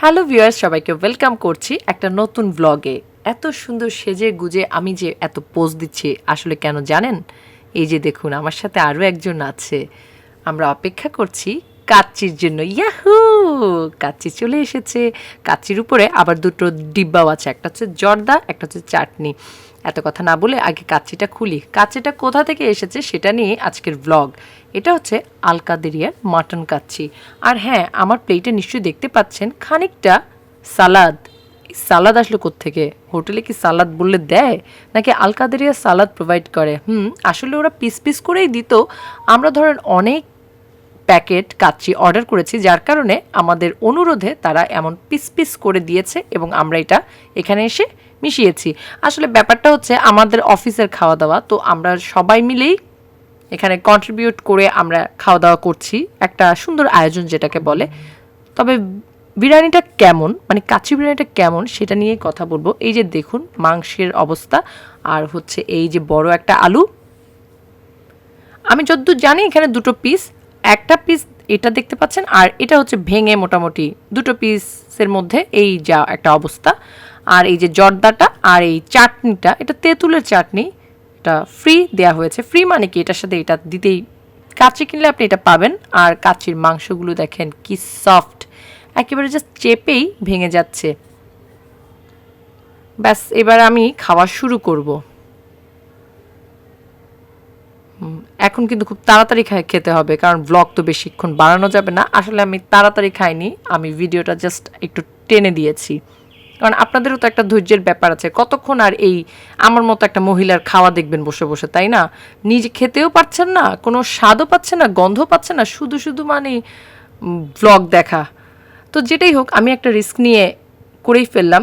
Hello viewers, সবাইকে welcome করছি একটা নতুন ব্লগে এত সুন্দর সেজে গুজে আমি যে এত পোজ দিচ্ছি, আসলে কেন জানেন? এই যে দেখুন, আমার সাথে আরও একজন আছে। আমরা অপেক্ষা করছি কাচ্চির জন্য। ইয়াহু! কাচ্চি চলে এসেছে। কাচ্চির উপরে আবার দুটো ডিব্বাও আছে, একটা হচ্ছে জর্দা, একটা হচ্ছে চাটনি। এত কথা না বলে আগে কাচ্চিটা খুলি। কাচ্চিটা কোথা থেকে এসেছে সেটা নিয়ে আজকের ব্লগ এটা হচ্ছে আলকাদেরিয়ার মাটন কাচ্চি। আর হ্যাঁ আমার প্লেটে নিশ্চয়ই দেখতে পাচ্ছেন খানিকটা সালাদ। সালাদ আসলো থেকে হোটেলে কি সালাদ বললে দেয়? নাকি আলকাদেরিয়া সালাদ প্রোভাইড করে? হুম, আসলে ওরা পিস পিস করেই দিত। আমরা ধরেন অনেক প্যাকেট কাচ্চি অর্ডার করেছি, যার কারণে আমাদের অনুরোধে তারা এমন পিস পিস করে দিয়েছে এবং আমরা এটা এখানে এসে মিশিয়েছি। আসলে ব্যাপারটা হচ্ছে আমাদের অফিসের খাওয়া দাওয়া তো আমরা সবাই মিলেই এখানে কন্ট্রিবিউট করে আমরা খাওয়া দাওয়া করছি। একটা সুন্দর আয়োজন যেটাকে বলে। তবে বিরিয়ানিটা কেমন মানে কাচ্চি বিরিয়ানিটা কেমন সেটা নিয়ে কথা বলব। এই যে দেখুন মাংসের অবস্থা, আর হচ্ছে এই যে বড় একটা আলু। আমি যতদূর জানি এখানে দুটো পিস একটা পিস এটা দেখতে পাচ্ছেন, আর এটা হচ্ছে ভেঙে মোটামুটি দুটো পিসের মধ্যে এই যা একটা অবস্থা। আর এই যে জর্দাটা আর এই চাটনিটা, এটা তেঁতুলের চাটনি, এটা ফ্রি দেয়া হয়েছে। ফ্রি মানে কি? এটার সাথে এটা দিতেই, কাচ্চি কিনলে আপনি এটা পাবেন। আর কাচ্চির মাংসগুলো দেখেন কি সফট একেবারে জাস্ট চেপেই ভেঙে যাচ্ছে। ব্যাস, এবার আমি খাওয়া শুরু করব। এখন কিন্তু খুব তাড়াতাড়ি খাই খেতে হবে, কারণ ব্লগ তো বেশিক্ষণ বাড়ানো যাবে না। আসলে আমি তাড়াতাড়ি খাইনি, আমি ভিডিওটা জাস্ট একটু টেনে দিয়েছি। কারণ আপনাদেরও তো একটা ধৈর্যের ব্যাপার আছে। কতক্ষণ আর এই আমার মতো একটা মহিলার খাওয়া দেখবেন বসে বসে, তাই না? নিজে খেতেও পাচ্ছেন না, কোনো স্বাদও পাচ্ছেন না গন্ধ পাচ্ছেন না, শুধু শুধু মানে ব্লগ দেখা। তো যেটাই হোক, আমি একটা রিস্ক নিয়ে করেই ফেললাম।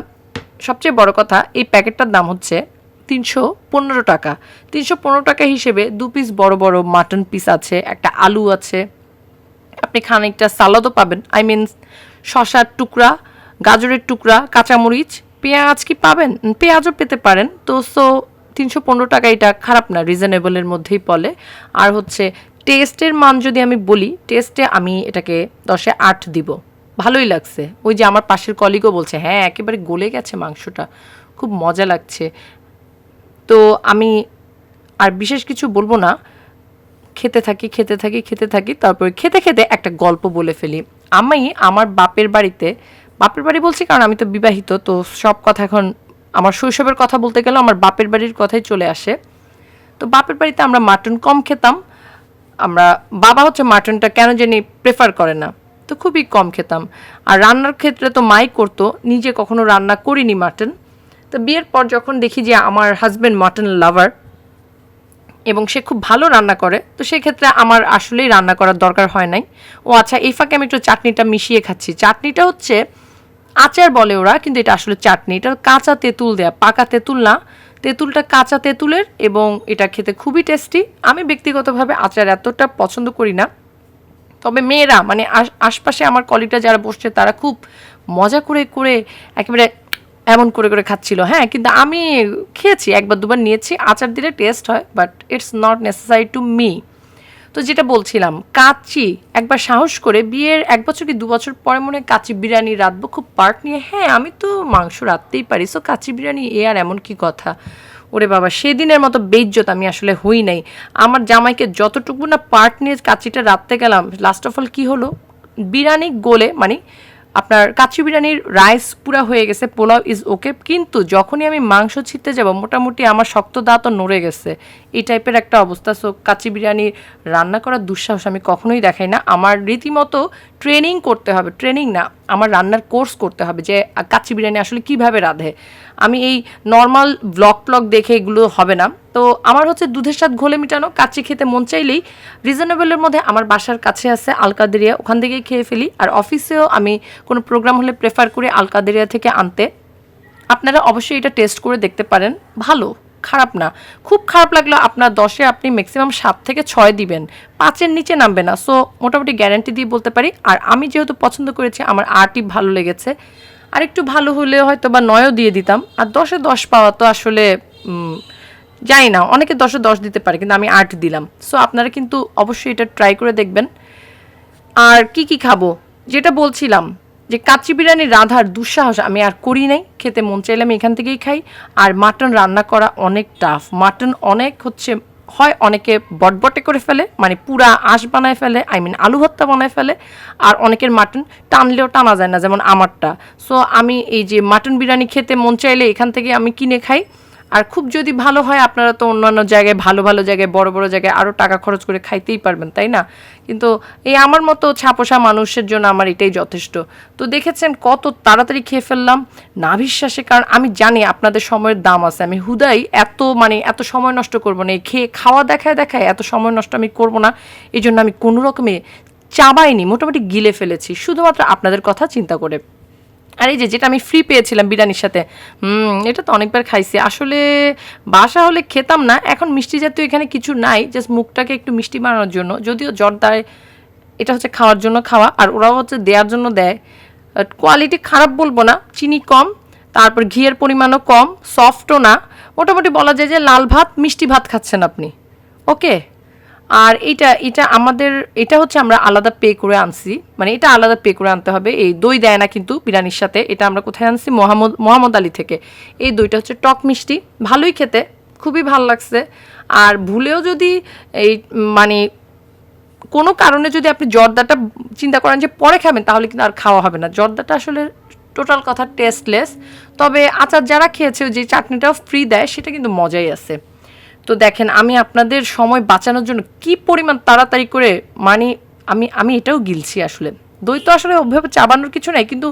সবচেয়ে বড় কথা, এই প্যাকেটটার দাম হচ্ছে তিনশো পনেরো টাকা। তিনশো পনেরো টাকা হিসেবে দু পিস বড় বড় মাটন পিস আছে, একটা আলু আছে। আপনি খানিকটা সালাদও পাবেন। আই মিন শশার টুকরা গাজরের টুকরা, কাঁচামরিচ, পেঁয়াজ কি পাবেন? পেঁয়াজও পেতে পারেন। তো সো তিনশো পনেরো টাকা এটা খারাপ না রিজনেবলের মধ্যেই পড়ে আর হচ্ছে টেস্টের মান যদি আমি বলি টেস্টে আমি এটাকে দশে আট দিব। ভালোই লাগছে। ওই যে আমার পাশের কলিগও বলছে হ্যাঁ একেবারে গলে গেছে মাংসটা। খুব মজা লাগছে। তো, আমি আর বিশেষ কিছু বলব না। খেতে থাকি খেতে থাকি খেতে থাকি, তারপরে খেতে খেতে একটা গল্প বলে ফেলি। আমি আমার বাপের বাড়িতে বাপের বাড়ি বলছি, কারণ আমি তো বিবাহিত, তো সব কথা এখন আমার শৈশবের কথা বলতে গেলে আমার বাপের বাড়ির কথাই চলে আসে। তো বাপের বাড়িতে আমরা মাটন কম খেতাম, আমরা, বাবা হচ্ছে মাটনটা কেন জানি প্রেফার করে না, তো খুবই কম খেতাম। আর রান্নার ক্ষেত্রে তো মাই করতো, নিজে কখনো রান্না করিনি মাটন। তো বিয়ের পর যখন দেখি যে আমার হাজব্যান্ড মাটন লাভার এবং সে খুব ভালো রান্না করে, তো সেক্ষেত্রে আমার আসলেই রান্না করার দরকার হয় নাই। ও আচ্ছা এই ফাঁকে আমি একটু চাটনিটা মিশিয়ে খাচ্ছি। চাটনিটা হচ্ছে আচার বলে ওরা, কিন্তু এটা আসলে চাটনি। এটা কাঁচা তেঁতুল দেয়া, পাকা তেঁতুল না। তেঁতুলটা কাঁচা তেঁতুলের এবং এটা খেতে খুবই টেস্টি। আমি ব্যক্তিগতভাবে আচার এতটা পছন্দ করি না। তবে মেয়েরা মানে আশ- আশপাশে আমার কলিগটা যারা বসছে, তারা খুব মজা করে করে একেবারে এমন করে করে খাচ্ছিল। হ্যাঁ কিন্তু আমি খেয়েছি, একবার দুবার নিয়েছি। আচার দিলে টেস্ট হয় but it's not necessary to me তো যেটা বলছিলাম, কাচি, একবার সাহস করে বিয়ের এক বছর কি দু বছর পরে মনে হয় কাচি বিরিয়ানি রাঁধবো খুব পার্ট নিয়ে? হ্যাঁ আমি তো মাংস রাঁধতেই পারি সো কাচি বিরিয়ানি এ আর এমন কি কথা? ওরে বাবা, সেদিনের মতো বেজ্জত আমি আসলে হই নাই। আমার জামাইকে যতটুকু না পার্ট নিয়ে কাচ্চিটা রাঁধতে গেলাম লাস্ট অফ অল কী হলো? বিরিয়ানি গোলে মানে আপনার কাচ্চি বিরিয়ানির রাইস পুরা হয়ে গেছে পোলাও ইজ ওকে কিন্তু যখনই আমি মাংস ছিটতে যাব মোটামুটি আমার শক্ত দাঁতও নড়ে গেছে। এই টাইপের একটা অবস্থা। সো কাচ্চি বিরিয়ানি রান্না করার দুঃসাহস আমি কখনোই দেখাই না। আমার রীতিমতো ট্রেনিং করতে হবে। ট্রেনিং না আমার রান্নার কোর্স করতে হবে যে আ, কাচ্চি বিরিয়ানি আসলে কীভাবে রাঁধে। আমি এই নর্মাল ব্লগ প্লগ দেখে এগুলো হবে না। তো আমার হচ্ছে দুধের সাথে ঘোলে মিটানো, কাচ্চি খেতে মন চাইলেই রিজনেবলের মধ্যে আমার বাসার কাছে আছে আলকাদেরিয়া, ওখান থেকেই খেয়ে ফেলি। আর অফিসেও আমি কোনো প্রোগ্রাম হলে প্রেফার করি আলকাদেরিয়া থেকে আনতে। আপনারা অবশ্যই এটা টেস্ট করে দেখতে পারেন। ভালো, খারাপ না। খুব খারাপ লাগল আপনার দশে আপনি ম্যাক্সিমাম সাত থেকে ছয় দিবেন। পাঁচের নিচে নামবে না। সো মোটামুটি গ্যারান্টি দিয়ে বলতে পারি। আর আমি যেহেতু পছন্দ করেছি, আমার আটই ভালো লেগেছে। আর একটু ভালো হলে হয়তো বা নয়ও দিয়ে দিতাম। আর দশে দশ পাওয়া তো আসলে জানি না, অনেকে দশে দশ দিতে পারে, কিন্তু আমি আট দিলাম। সো আপনারা কিন্তু অবশ্যই এটা ট্রাই করে দেখবেন। আর কি কি খাব? যেটা বলছিলাম, যে কাচ্চি বিরিয়ানি রাধার দুঃসাহস আমি আর করি নাই। খেতে মন চাইলে আমি এখান থেকেই খাই। আর মাটন রান্না করা অনেক টাফ মাটন অনেক হচ্ছে, হয় অনেকে বটবটে করে ফেলে মানে পুরা আঁশ বানায় ফেলে আই মিন আলু ভর্তা বানায় ফেলে। আর অনেকের মাটন টানলেও টানা যায় না, যেমন আমারটা। সো আমি এই যে মাটন বিরিয়ানি খেতে মন চাইলে এখান থেকে আমি কিনে খাই। আর খুব যদি ভালো হয়, আপনারা তো অন্যান্য জায়গায়, ভালো ভালো জায়গায়, বড় বড় জায়গায় আরও টাকা খরচ করে খাইতেই পারবেন, তাই না? কিন্তু এই আমার মতো ছাপোষা মানুষের জন্য আমার এটাই যথেষ্ট। তো দেখেছেন কত তাড়াতাড়ি খেয়ে ফেললাম? না বিশ্বাসে, কারণ আমি জানি আপনাদের সময়ের দাম আছে। আমি হুদাই এত মানে এত সময় নষ্ট করব না। এই খেয়ে, খাওয়া দেখায় দেখায় এত সময় নষ্ট আমি করব না। এই জন্য আমি কোনো রকমে চাবাইনি, মোটামুটি গিলে ফেলেছি। শুধুমাত্র আপনাদের কথা চিন্তা করে। আর এই যে যেটা আমি ফ্রি পেয়েছিলাম বিরিয়ানির সাথে, হুম, এটা তো অনেকবার খাইছি। আসলে বাসা হলে খেতাম না, এখন মিষ্টি জাতীয় এখানে কিছু নাই জাস্ট মুখটাকে একটু মিষ্টি বানানোর জন্য। যদিও জর্দায় এটা হচ্ছে খাওয়ার জন্য খাওয়া, আর ওরাও হচ্ছে দেওয়ার জন্য দেয়। কোয়ালিটি খারাপ বলব না, চিনি কম, তারপর ঘিয়ের পরিমাণও কম সফটও না। মোটামুটি বলা যায় যে লাল ভাত, মিষ্টি ভাত খাচ্ছেন আপনি। ওকে আর এটা এটা আমাদের, এটা হচ্ছে আমরা আলাদা পে করে আনছি। মানে এটা আলাদা পে করে আনতে হবে। এই দই দেয় না কিন্তু বিরিয়ানির সাথে। এটা আমরা কোথায় আনছি? মোহাম্মদ মোহাম্মদ আলী থেকে। এই দইটা হচ্ছে টক মিষ্টি। ভালোই খেতে, খুবই ভালো লাগছে। আর ভুলেও যদি এই মানে কোনো কারণে যদি আপনি জর্দাটা চিন্তা করেন যে পরে খাবেন, তাহলে কিন্তু আর খাওয়া হবে না। জর্দাটা আসলে টোটাল কথা টেস্টলেস তবে আচার যারা খেয়েছে, যে চাটনিটাও ফ্রি দেয়, সেটা কিন্তু মজাই আছে। তো দেখেন, আমি আপনাদের সময় বাঁচানোর জন্য কি পরিমাণ তাড়াতাড়ি করে মানে আমি আমি এটাও গিলছি আসলে। দই তো আসলে ওভাবে চাবানোর কিছু নাই, কিন্তু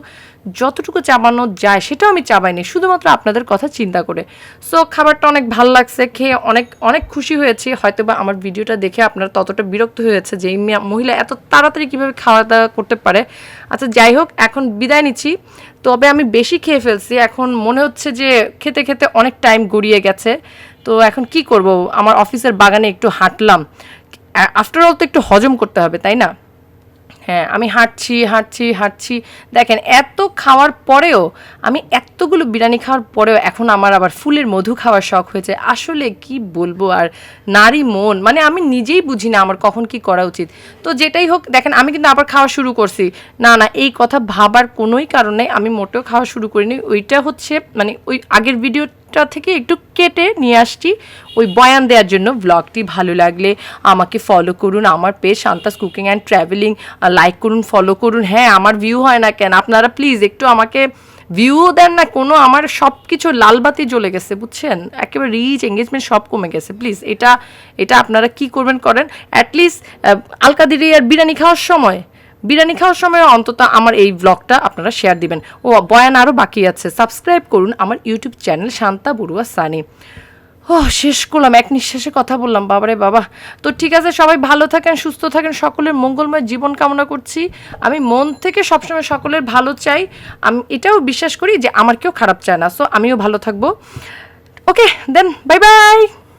যতটুকু চাবানো যায় সেটাও আমি চাবাইনি, শুধুমাত্র আপনাদের কথা চিন্তা করে। সো খাবারটা অনেক ভালো লাগছে, খেয়ে অনেক অনেক খুশি হয়েছি। হয়তো বা আমার ভিডিওটা দেখে আপনারা ততটা বিরক্ত হয়েছে যে এই মহিলা এত তাড়াতাড়ি কীভাবে খাওয়া দাওয়া করতে পারে। আচ্ছা যাই হোক, এখন বিদায় নিচ্ছি। তবে আমি বেশি খেয়ে ফেলছি, এখন মনে হচ্ছে যে খেতে খেতে অনেক টাইম গড়িয়ে গেছে। তো এখন কি করব? আমার অফিসের বাগানে একটু হাঁটলাম। আফটার অল তো একটু হজম করতে হবে, তাই না? হ্যাঁ আমি হাঁটছি হাঁটছি হাঁটছি। দেখেন, এত খাওয়ার পরেও, আমি এতগুলো বিরিয়ানি খাওয়ার পরেও এখন আমার আবার ফুলের মধু খাওয়ার শখ হয়েছে। আসলে কি বলব আর নারী মন মানে আমি নিজেই বুঝি না আমার কখন কি করা উচিত। তো যেটাই হোক, দেখেন, আমি কিন্তু আবার খাওয়া শুরু করছি। না না, এই কথা ভাবার কোনোই কারণে আমি মোটেও খাওয়া শুরু করিনি। ওইটা হচ্ছে মানে ওই আগের ভিডিও টা থেকে একটু কেটে নিয়ে আসছি। ওই বয়ান দেওয়ার জন্য ব্লগটি ভালো লাগলে আমাকে ফলো করুন। আমার page Shanta's cooking and travelling like করুন ফলো করুন। হ্যাঁ আমার ভিউ হয় না কেন? আপনারা প্লিজ একটু আমাকে ভিউও দেন না কোনো, আমার সব কিছু লালবাতি জ্বলে গেছে, বুঝছেন? একেবারে রিচ এঙ্গেজমেন্ট সব কমে গেছে। প্লিজ এটা এটা আপনারা কি করবেন করেন? অ্যাটলিস্ট আলকাদিরি আর বিরিয়ানি খাওয়ার সময় বিরিয়ানি খাওয়ার সময় অন্তত আমার এই ব্লগটা আপনারা শেয়ার দিবেন। ও বয়ান আরও বাকি আছে। সাবস্ক্রাইব করুন আমার ইউটিউব চ্যানেল শান্তা বড়ুয়া সানি। ও, শেষ করলাম। এক নিঃশ্বাসে কথা বললাম। বাবারে বাবা। তো ঠিক আছে, সবাই ভালো থাকেন, সুস্থ থাকেন। সকলের মঙ্গলময় জীবন কামনা করছি। আমি মন থেকে সবসময় সকলের ভালো চাই। আমি এটাও বিশ্বাস করি যে আমার কেউ খারাপ চায় না। সো আমিও ভালো থাকব। ওকে দেন বাই বাই